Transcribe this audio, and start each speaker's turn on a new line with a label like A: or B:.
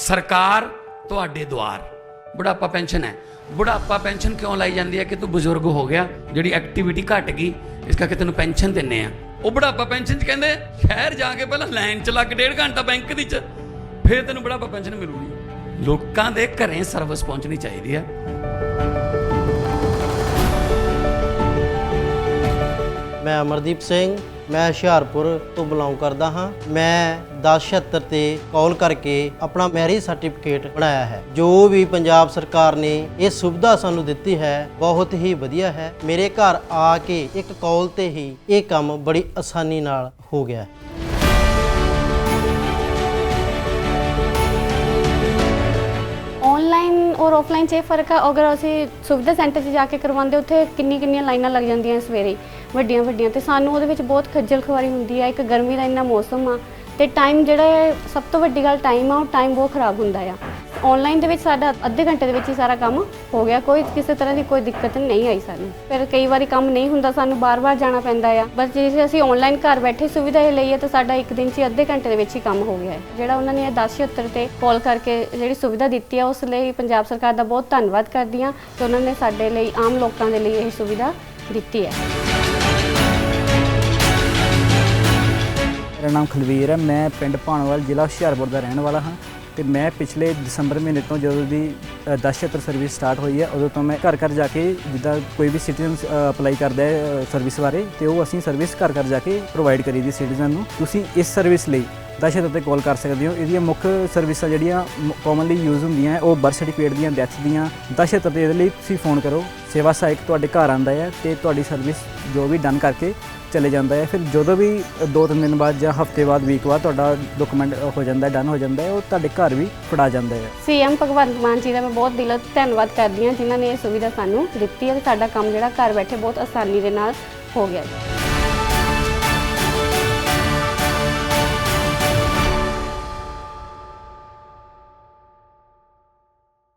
A: ਸਰਕਾਰ ਤੁਹਾਡੇ ਦੁਆਰ। ਬੁਢਾਪਾ ਪੈਨਸ਼ਨ ਹੈ। ਬੁਢਾਪਾ ਪੈਨਸ਼ਨ ਕਿਉਂ ਲਾਈ ਜਾਂਦੀ ਹੈ ਕਿ ਤੂੰ ਬਜ਼ੁਰਗ ਹੋ ਗਿਆ, ਜਿਹੜੀ ਐਕਟੀਵਿਟੀ ਘਟ ਗਈ, ਇਸ ਕਰਕੇ ਤੈਨੂੰ ਪੈਨਸ਼ਨ ਦਿੰਨੇ ਆ। ਉਹ ਬੁਢਾਪਾ ਪੈਨਸ਼ਨ ਚ ਕਹਿੰਦੇ, ਸ਼ਹਿਰ ਜਾ ਕੇ ਪਹਿਲਾਂ ਲਾਈਨ ਚ ਲੱਗ ਡੇਢ ਘੰਟਾ ਬੈਂਕ ਦੀ ਚ, ਫਿਰ ਤੈਨੂੰ ਬੁਢਾਪਾ ਪੈਨਸ਼ਨ ਮਿਲੂਗੀ। ਲੋਕਾਂ ਦੇ ਘਰੇ ਸਰਵਿਸ ਪਹੁੰਚਣੀ ਚਾਹੀਦੀ ਹੈ।
B: ਮੈਂ ਅਮਰਦੀਪ ਸਿੰਘ ਮੈਂ ਹੁਸ਼ਿਆਰਪੁਰ ਤੋਂ ਬਿਲੋਂਗ ਕਰਦਾ ਹਾਂ। ਮੈਂ 1076 ਤੇ ਕਾਲ ਕਰਕੇ ਆਪਣਾ ਮੈਰਿਜ ਸਰਟੀਫਿਕੇਟ ਬਣਾਇਆ ਹੈ। ਜੋ ਵੀ ਪੰਜਾਬ ਸਰਕਾਰ ਨੇ ਇਹ ਸੁਵਿਧਾ ਸਾਨੂੰ ਦਿੱਤੀ ਹੈ, ਬਹੁਤ ਹੀ ਵਧੀਆ ਹੈ। ਮੇਰੇ ਘਰ ਆ ਕੇ ਇੱਕ ਕਾਲ ਤੇ ਹੀ ਇਹ ਕੰਮ ਬੜੀ ਆਸਾਨੀ ਨਾਲ ਹੋ ਗਿਆ
C: ਔਰ ਆਫਲਾਈਨ 'ਚ ਇਹ ਫ਼ਰਕ ਆ ਅਗਰ ਅਸੀਂ ਸੁਵਿਧਾ ਸੈਂਟਰ 'ਚ ਜਾ ਕੇ ਕਰਵਾਉਂਦੇ, ਉੱਥੇ ਕਿੰਨੀ ਕਿੰਨੀਆਂ ਲਾਈਨਾਂ ਲੱਗ ਜਾਂਦੀਆਂ ਸਵੇਰੇ ਵੱਡੀਆਂ ਵੱਡੀਆਂ ਤੇ ਸਾਨੂੰ ਉਹਦੇ ਵਿੱਚ ਬਹੁਤ ਖੱਜਲ ਖੁਆਰੀ ਹੁੰਦੀ ਆ ਇੱਕ ਗਰਮੀ ਦਾ ਇੰਨਾ ਮੌਸਮ ਆ, ਤੇ ਟਾਈਮ ਜਿਹੜਾ ਹੈ, ਸਭ ਤੋਂ ਵੱਡੀ ਗੱਲ ਟਾਈਮ ਆ, ਉਹ ਟਾਈਮ ਬਹੁਤ ਖਰਾਬ ਹੁੰਦਾ ਆ। ਆਨਲਾਈਨ ਦੇ ਵਿੱਚ ਸਾਡਾ ਅੱਧੇ ਘੰਟੇ ਦੇ ਵਿੱਚ ਹੀ ਸਾਰਾ ਕੰਮ ਹੋ ਗਿਆ। ਕੋਈ ਕਿਸੇ ਤਰ੍ਹਾਂ ਦੀ ਕੋਈ ਦਿੱਕਤ ਨਹੀਂ ਆਈ ਸਾਨੂੰ। ਫਿਰ ਕਈ ਵਾਰੀ ਕੰਮ ਨਹੀਂ ਹੁੰਦਾ, ਸਾਨੂੰ ਬਾਰ-ਬਾਰ ਜਾਣਾ ਪੈਂਦਾ ਆ। ਬਸ ਜੇ ਅਸੀਂ ਆਨਲਾਈਨ ਘਰ ਬੈਠੇ ਸੁਵਿਧਾ ਇਹ ਲਈਏ ਤਾਂ ਸਾਡਾ ਇੱਕ ਦਿਨ 'ਚ ਹੀ ਅੱਧੇ ਘੰਟੇ ਦੇ ਵਿੱਚ ਹੀ ਕੰਮ ਹੋ ਗਿਆ ਹੈ। ਜਿਹੜਾ ਉਹਨਾਂ ਨੇ ਇਹ 1076 ਤੇ ਕਾਲ ਕਰਕੇ ਜਿਹੜੀ ਸੁਵਿਧਾ ਦਿੱਤੀ ਹੈ ਉਸ ਲਈ ਪੰਜਾਬ ਸਰਕਾਰ ਦਾ ਬਹੁਤ ਧੰਨਵਾਦ ਕਰਦੀ ਹਾਂ ਕਿ ਉਹਨਾਂ ਨੇ ਸਾਡੇ ਲਈ, ਆਮ ਲੋਕਾਂ ਦੇ ਲਈ ਇਹ ਸੁਵਿਧਾ ਦਿੱਤੀ ਹੈ।
D: ਮੇਰਾ ਨਾਮ ਖਲਵੀਰ ਹੈ। ਮੈਂ ਪਿੰਡ ਭਾਣਵਾਲ ਜ਼ਿਲ੍ਹਾ ਹੁਸ਼ਿਆਰਪੁਰ ਦਾ ਰਹਿਣ ਵਾਲਾ ਹਾਂ। ਤੇ ਮੈਂ ਪਿਛਲੇ ਦਸੰਬਰ ਮਹੀਨੇ ਤੋਂ ਜਦੋਂ ਦੀ 1076 ਸਰਵਿਸ ਸਟਾਰਟ ਹੋਈ ਹੈ, ਉਦੋਂ ਤੋਂ ਮੈਂ ਘਰ ਘਰ ਜਾ ਕੇ ਜਿੱਦਾਂ ਕੋਈ ਵੀ ਸਿਟੀਜ਼ਨ ਅਪਲਾਈ ਕਰਦਾ ਹੈ ਸਰਵਿਸ ਬਾਰੇ, ਤੇ ਉਹ ਅਸੀਂ ਸਰਵਿਸ ਘਰ ਘਰ ਜਾ ਕੇ ਪ੍ਰੋਵਾਈਡ ਕਰੀ ਦੀ ਸਿਟੀਜ਼ਨ ਨੂੰ। ਤੁਸੀਂ ਇਸ ਸਰਵਿਸ ਲਈ 1076 ਤੇ ਕਾਲ ਕਰ ਸਕਦੇ ਹੋ। ਇਹਦੀਆਂ ਮੁੱਖ ਸਰਵਿਸਾਂ ਜਿਹੜੀਆਂ ਕਾਮਨਲੀ ਯੂਜ਼ ਹੁੰਦੀਆਂ ਹੈ, ਉਹ ਬਰਥ ਸਰਟੀਫਿਕੇਟ ਦੀਆਂ ਡੈਥ ਦੀਆਂ 1076 ਤੇ ਇਹਦੇ ਲਈ ਤੁਸੀਂ ਫੋਨ ਕਰੋ। ਸੇਵਾ ਸਹਾਇਕ ਤੁਹਾਡੇ ਘਰ ਆਂਦਾ ਹੈ ਤੇ ਤੁਹਾਡੀ ਸਰਵਿਸ ਜੋ ਵੀ ਡਨ ਕਰਕੇ ਚਲੇ ਜਾਂਦਾ ਹੈ। ਫਿਰ ਜਦੋਂ ਵੀ ਦੋ ਤਿੰਨ ਦਿਨ ਬਾਅਦ ਜਾਂ ਹਫ਼ਤੇ ਬਾਅਦ ਵੀਕ ਬਾਅਦ ਤੁਹਾਡਾ ਡਾਕੂਮੈਂਟ ਹੋ ਜਾਂਦਾ ਹੈ ਡਨ ਹੋ ਜਾਂਦਾ ਹੈ, ਉਹ ਤੁਹਾਡੇ ਘਰ ਵੀ ਫੜਾ ਜਾਂਦਾ ਹੈ।
C: ਸੀਐਮ ਭਗਵੰਤ ਮਾਨ ਜੀ ਦਾ ਮੈਂ ਬਹੁਤ ਦਿਲੋਂ ਧੰਨਵਾਦ ਕਰਦੀ ਹਾਂ, ਜਿਨ੍ਹਾਂ ਨੇ ਇਹ ਸੁਵਿਧਾ ਸਾਨੂੰ ਦਿੱਤੀ ਹੈ ਤੇ ਸਾਡਾ ਕੰਮ ਜਿਹੜਾ ਘਰ ਬੈਠੇ ਬਹੁਤ ਆਸਾਨੀ ਦੇ ਨਾਲ ਹੋ ਗਿਆ ਹੈ।